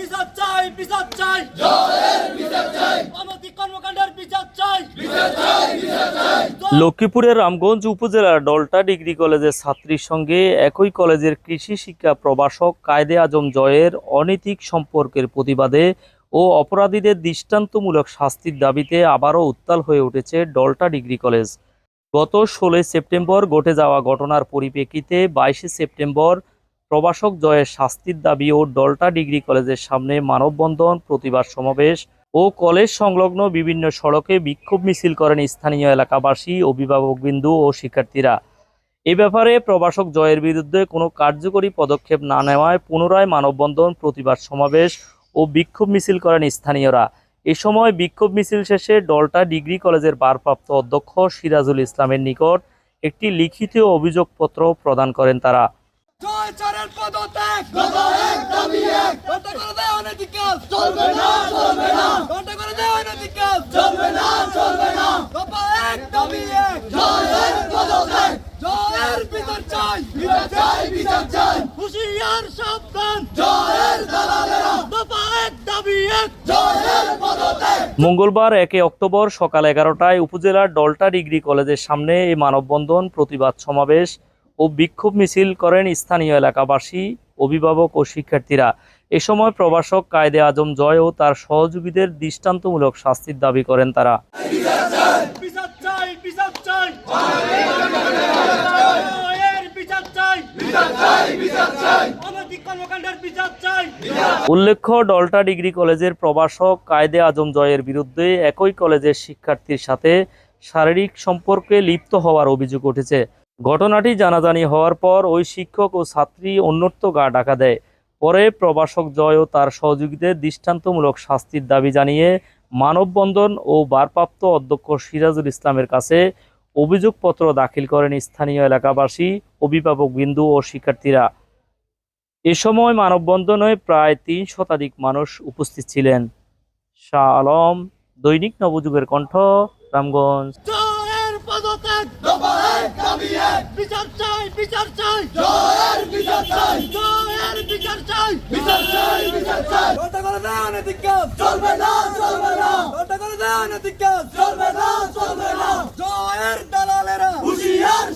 বিচার চাই বিচার চাই। লক্ষ্মীপুরের রামগঞ্জ উপজেলার ডলটা ডিগ্রি কলেজের ছাত্রীর সঙ্গে একই কলেজের কৃষি শিক্ষা প্রভাষক কায়দে আজম জয়ের অনৈতিক সম্পর্কের প্রতিবাদে ও অপরাধীদের দৃষ্টান্তমূলক শাস্তির দাবিতে আবারও উত্তাল হয়ে উঠেছে ডলটা ডিগ্রি কলেজ। গত ষোলোই সেপ্টেম্বর ঘটে যাওয়া ঘটনার পরিপ্রেক্ষিতে বাইশে সেপ্টেম্বর প্রভাষক জয়ের শাস্তির দাবি ও ডলটা ডিগ্রি কলেজের সামনে মানববন্ধন, প্রতিবাদ সমাবেশ ও কলেজ সংলগ্ন বিভিন্ন সড়কে বিক্ষোভ মিছিল করেন স্থানীয় এলাকাবাসী অভিভাবকবিন্দু ও শিক্ষার্থীরা। এ ব্যাপারে প্রবাসক জয়ের বিরুদ্ধে কোনো কার্যকরী পদক্ষেপ না নেওয়ায় পুনরায় মানববন্ধন, প্রতিবাদ সমাবেশ ও বিক্ষোভ মিছিল করেন স্থানীয়রা। এ সময় বিক্ষোভ মিছিল শেষে ডলটা ডিগ্রি কলেজের ভারপ্রাপ্ত অধ্যক্ষ সিরাজুল ইসলামের নিকট একটি লিখিত অভিযোগপত্র প্রদান করেন তারা জয় চারের পদত্যাগ ঘণ্টা করে দেয় অনৈতিক কাজ চলবে না চলবে না। ঘণ্টা করে দেয় অনৈতিক কাজ চলবে না চলবে না। দফা এক দাবি এক। জয়ের পদত্যাগ। জয়ের বিচার চাই। বিচার চাই বিচার চাই। হুশিয়ার সাবধান। জয়ের দালালেরা। দফা এক দাবি এক। জয়ের পদত্যাগ। মঙ্গলবার একে অক্টোবর সকাল এগারোটায় উপজেলার ডলটা ডিগ্রি কলেজের সামনে এই মানববন্ধন প্রতিবাদ সমাবেশ ও বিক্ষোভ মিছিল করেন স্থানীয় এলাকাবাসী অভিভাবক ও শিক্ষার্থীরা। এ সময় প্রভাষক কায়দে আজম জয় ও তার সহযোগীদের দৃষ্টান্তমূলক শাস্তির দাবি করেন তারা। উল্লেখ্য ডলটা ডিগ্রি কলেজের প্রভাষক কায়দে আজম জয়ের বিরুদ্ধে একই কলেজের শিক্ষার্থীর সাথে শারীরিক সম্পর্কে লিপ্ত হওয়ার অভিযোগ উঠেছে। ঘটনাটি জানাজানি হওয়ার পর ওই শিক্ষক ও ছাত্রী অন্যত্র গা ডাকা দেয়। পরে প্রভাষক জয় ও তার সহযোগীদের দৃষ্টান্তমূলক শাস্তির দাবি জানিয়ে মানববন্ধন ও ভারপ্রাপ্ত অধ্যক্ষ সিরাজুল ইসলামের কাছে অভিযোগপত্র দাখিল করেন স্থানীয় এলাকাবাসী, অভিভাবক বিন্দু ও শিক্ষার্থীরা। এ সময় মানববন্ধনে প্রায় তিন শতাধিক মানুষ উপস্থিত ছিলেন। শাহ আলম, দৈনিক নবযুগের কণ্ঠ, রামগঞ্জ। বিচার চাই বিচার চাই। জয়ের বিচার চাই। জয়ের বিচার চাই। বিচার চাই বিচার চাই। ওটা করে দেয় অনৈতিক কাজ। চলবে না চলবে না। ওটা করে দেয় অনৈতিক কাজ। চলবে না চলবে না। জয়ের দালালেরা। হুশিয়ার